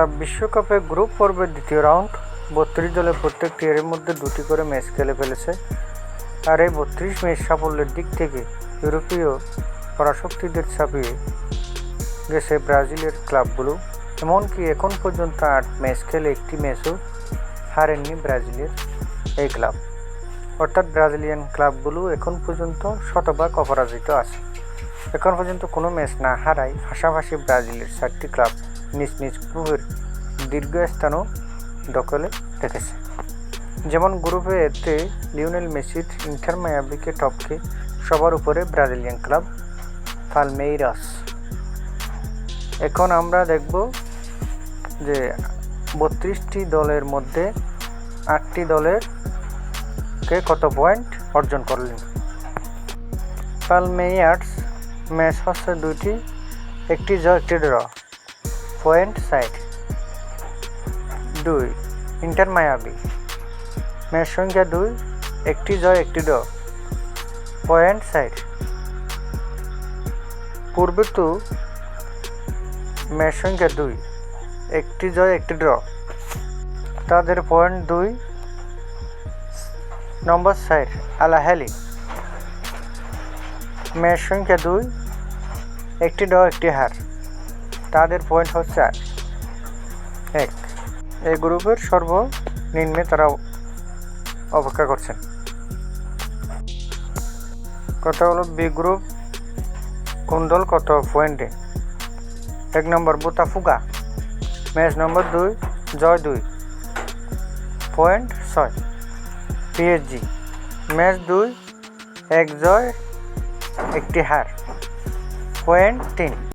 Club বিশ্বকাপে group পর্বের দ্বিতীয় রাউন্ড, বত্রিশ দলের প্রত্যেকটি এর মধ্যে দুটি করে ম্যাচ খেলে ফেলেছে। আর এই বত্রিশ ম্যাচ সাফল্যের দিক থেকে ইউরোপীয় পরাশক্তিদের ছাপিয়ে গেছে ব্রাজিলের ক্লাবগুলো। এমনকি এখন পর্যন্ত আট ম্যাচ খেলে একটি ম্যাচও হারেননি ব্রাজিলের এই ক্লাব। অর্থাৎ ব্রাজিলিয়ান ক্লাবগুলো এখন পর্যন্ত শতভাগ অপরাজিত আছে। এখন পর্যন্ত কোনো ম্যাচ না হারায় পাশাপাশি ব্রাজিলের চারটি ক্লাব। নিজ নিজ গ্রুপের দীর্ঘ স্থানও দখলে রেখেছে। যেমন গ্রুপে এতে লিওনেল মেসির ইন্টার মায়াবিকে টপকে সবার উপরে ব্রাজিলিয়ান ক্লাব পালমেইরাস। এখন আমরা দেখব যে বত্রিশটি দলের মধ্যে আটটি দলের কে কত পয়েন্ট অর্জন করলেন। পালমেয়ার্স ম্যাচ হচ্ছে দুইটি, একটি জয়, একটি ড্র। পয়েন্ট সাইড দুই, ইন্টার মায়াবি। ম্যাচ সংখ্যা দুই, একটি জয়, একটি ড। পয়েন্ট সাইড পূর্বে তো ম্যাচ সংখ্যা দুই, একটি জয়, একটি ড্র। তাদের পয়েন্ট দুই, নম্বর সাইড আলাহালি। ম্যাচ সংখ্যা দুই, একটি ড একটি হার। তাদের পয়েন্ট হচ্ছে এক। এই গ্রুপের সর্বনিম্নে তারা অপেক্ষা করছেন। কথা হলো বি গ্রুপ কোন দল কত পয়েন্টে এক নম্বর বুতাফুগা ম্যাচ নম্বর দুই, জয় দুই পয়েন্ট ছয়। পিএসজি ম্যাচ দুই, এক জয়, একটি হার পয়েন্ট তিন।